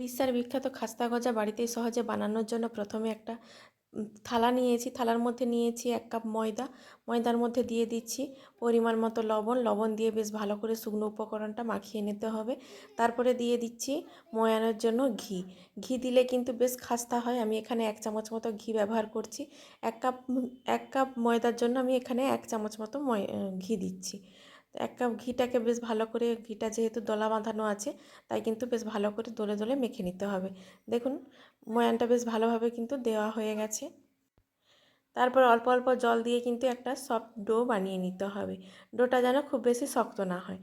উড়িষ্যার বিখ্যাত খাস্তা গজা বাড়িতেই সহজে বানানোর জন্য প্রথমে একটা থালা নিয়েছি। থালার মধ্যে নিয়েছি এক কাপ ময়দা। ময়দার মধ্যে দিয়ে দিচ্ছি পরিমাণ মতো লবণ। লবণ দিয়ে বেশ ভালো করে শুকনো উপকরণটা মাখিয়ে নিতে হবে। তারপরে দিয়ে দিচ্ছি ময়ানোর জন্য ঘি। ঘি দিলে কিন্তু বেশ খাস্তা হয়। আমি এখানে এক চামচ মতো ঘি ব্যবহার করছি। এক কাপ এক কাপ ময়দার জন্য আমি এখানে এক চামচ মতো ঘি দিচ্ছি। এক কাপ ঘিটাকে বেশ ভালো করে, ঘিটা যেহেতু দলা বাঁধানো আছে, তাই কিন্তু বেশ ভালো করে দোলে দোলে মেখে নিতে হবে। দেখুন, ময়ানটা বেশ ভালোভাবে কিন্তু দেওয়া হয়ে গেছে। তারপর অল্প অল্প জল দিয়ে কিন্তু একটা সফট ডো বানিয়ে নিতে হবে। ডোটা যেন খুব বেশি শক্ত না হয়।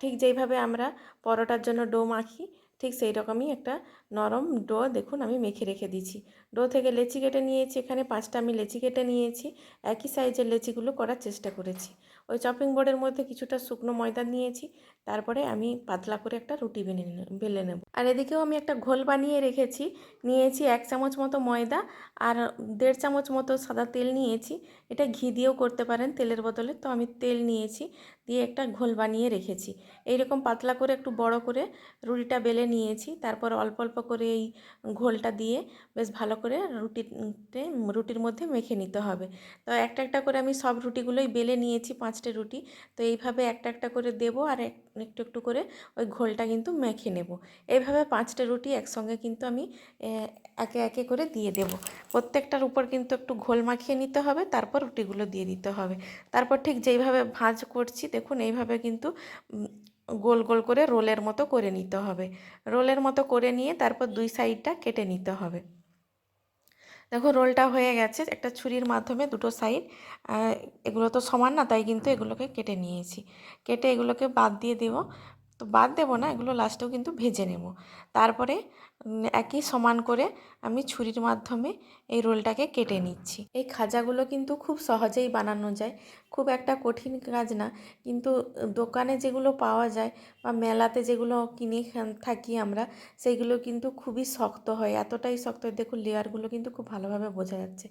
ঠিক যেইভাবে আমরা পরোটার জন্য ডো মাখি, ঠিক সেই রকমই একটা নরম ডো দেখুন আমি মেখে রেখে দিয়েছি। ডো থেকে লেচি কেটে নিয়েছি, এখানে পাঁচটা আমি লেচি কেটে নিয়েছি, একই সাইজের লেচিগুলো করার চেষ্টা করেছি। ওই চপিং বোর্ডের মধ্যে কিছুটা শুকনো ময়দা নিয়েছি, তারপরে আমি পাতলা করে একটা রুটি বেলে বেলে নেব। আর এদিকেও আমি একটা ঘোল বানিয়ে রেখেছি, নিয়েছি এক চামচ মতো ময়দা আর দেড় চামচ মতো সাদা তেল নিয়েছি। এটা ঘি দিয়েও করতে পারেন তেলের বদলে, তো আমি তেল নিয়েছি, দিয়ে একটা ঘোল বানিয়ে রেখেছি। এইরকম পাতলা করে একটু বড় করে রুটিটা বেলে নিয়েছি, তারপর অল্প অল্প করে এই ঘোলটা দিয়ে বেশ ভালো করে রুটিতে, রুটির মধ্যে মেখে নিতে হবে। তো একটা একটা করে আমি সব রুটিগুলোই বেলে নিয়েছি পাঁচটা রুটি। তো এইভাবে একটা একটা করে দেবো আর এক- একটু একটু করে ওই ঘোলটা কিন্তু মেখে নেব। এইভাবে পাঁচটা রুটি একসঙ্গে কিন্তু আমি একে একে করে দিয়ে দেব। প্রত্যেকটার উপর কিন্তু একটু ঘোল মাখিয়ে নিতে হবে, তারপর রুটিগুলো দিয়ে দিতে হবে। তারপর ঠিক যেইভাবে ভাঁজ করছি, দেখুন এইভাবে কিন্তু গোল গোল করে রোলের মতো করে নিতে হবে। রোলের মতো করে নিয়ে তারপর দুই সাইডটা কেটে নিতে হবে। দেখো রোলটা হয়ে গেছে, একটা ছুরির মাধ্যমে দুটো সাইড এগুলো তো সমান না, তাই কিন্তু এগুলোকে কেটে নিয়েছি। কেটে এগুলোকে বাদ দিয়ে দেব। তো বাদ দেবো না, এগুলো লাস্টেও কিন্তু ভেজে নেব। তারপরে একই সমান করে আমি ছুরির মাধ্যমে এই রোলটাকে কেটে নিচ্ছি। এই খাজাগুলো কিন্তু খুব সহজেই বানানো যায়। খুব একটা কঠিন কাজ না, কিন্তু দোকানে যেগুলো পাওয়া যায় বা মেলাতে যেগুলো কিনে থাকি আমরা সেইগুলো কিন্তু খুবই শক্ত হয়। এতটাই শক্ত হয় দেখুন লেয়ারগুলো কিন্তু খুব ভালোভাবে বোঝা যাচ্ছে।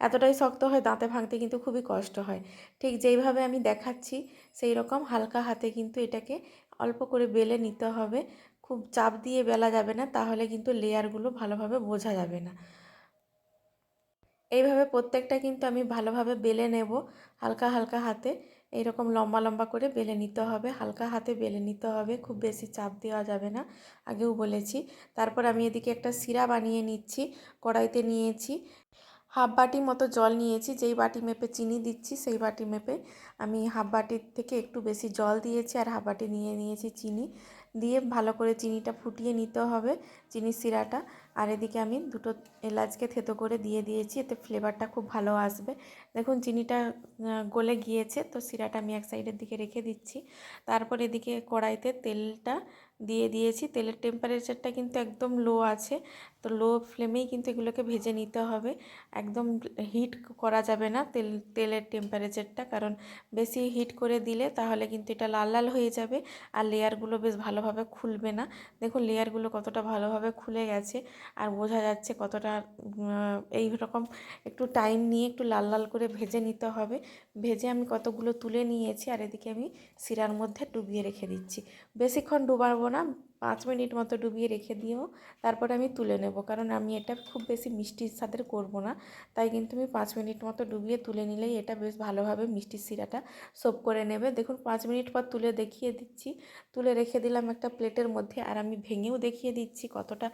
এতটাই শক্ত হয়, দাঁতে ভাঙতে কিন্তু খুবই কষ্ট হয়। ঠিক যেইভাবে আমি দেখাচ্ছি সেই রকম হালকা হাতে কিন্তু এটাকে অল্প করে বেলে নিতে হবে। খুব চাপ দিয়ে বেলা যাবে না, তাহলে কিন্তু লেয়ারগুলো ভালোভাবে বোঝা যাবে না। এইভাবে প্রত্যেকটা কিন্তু আমি ভালোভাবে বেলে নেব হালকা হালকা হাতে। এইরকম লম্বা লম্বা করে বেলে নিতে হবে, হালকা হাতে বেলে নিতে হবে, খুব বেশি চাপ দেওয়া যাবে না, আগেও বলেছি। তারপর আমি এদিকে একটা শিরা বানিয়ে নিচ্ছি, কড়াইতে নিয়েছি। হাফ বাটি মতো জল নিয়েছি, যেই বাটি মেপে চিনি দিচ্ছি, সেই বাটি মেপে আমি হাফ বাটির থেকে একটু বেশি জল দিয়েছি আর হাফ বাটি নিয়ে নিয়েছি চিনি। দিয়ে ভালো করে চিনিটা ফুটিয়ে নিতে হবে চিনির শিরাটা। আর এদিকে আমি দুটো এলাচকে থেতো করে দিয়ে দিয়েছি, এতে ফ্লেভারটা খুব ভালো আসবে। দেখুন চিনিটা গলে গিয়েছে, তো শিরাটা আমি এক সাইডের দিকে রেখে দিচ্ছি। তারপর এদিকে কড়াইতে তেলটা দিয়ে দিয়েছি। তেলের টেম্পারেচারটা কিন্তু একদম লো আছে। তো লো ফ্লেমেই কিন্তু এগুলোকে ভেজে নিতে হবে। একদম হিট করা যাবে না তেল, তেলের টেম্পারেচারটা কারণ বেশি হিট করে দিলে তাহলে কিন্তু এটা লাল লাল হয়ে যাবে আর লেয়ারগুলো বেশ ভালোভাবে খুলবে না। দেখুন লেয়ারগুলো কতটা ভালোভাবে খুলে গেছে আর বোঝা যাচ্ছে কতটা এই রকম একটু টাইম নিয়ে একটু লাল লাল করে ভেজে নিতে হবে। ভেজে আমি কতগুলো তুলে নিয়েছি আর এদিকে আমি শিরার মধ্যে ডুবিয়ে রেখে দিচ্ছি। বেশিক্ষণ ডুবাবো না পাঁচ মিনিট মতো ডুবিয়ে রেখে দিও। তারপরে আমি তুলে নেব। কারণ আমি এটা খুব বেশি মিষ্টির সাথে করব না। তাই কিন্তু আমি পাঁচ মিনিট মতো ডুবিয়ে তুলে নিলেই এটা বেশ ভালোভাবে মিষ্টির শিরাটা সোপ করে নেবে। দেখুন, পাঁচ মিনিট পর তুলে দেখিয়ে দিচ্ছি। তুলে রেখে দিলাম একটা প্লেটের মধ্যে আর আমি ভেঙেও দেখিয়ে দিচ্ছি কতটা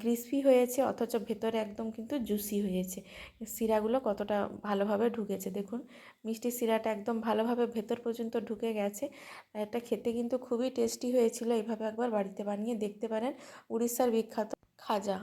ক্রিস্পি হয়েছে, অথচ ভেতরে একদম কিন্তু জুসি হয়েছে। শিরাগুলো কতটা ভালোভাবে ঢুকেছে দেখুন। মিষ্টি শিরাটা একদম ভালোভাবে ভেতর পর্যন্ত ঢুকে গেছে। এটা খেতে কিন্তু খুবই টেস্টি হয়েছিল। এইভাবে একবার বাড়িতে বানিয়ে দেখতে পারেন উড়িষ্যার বিখ্যাত খাজা।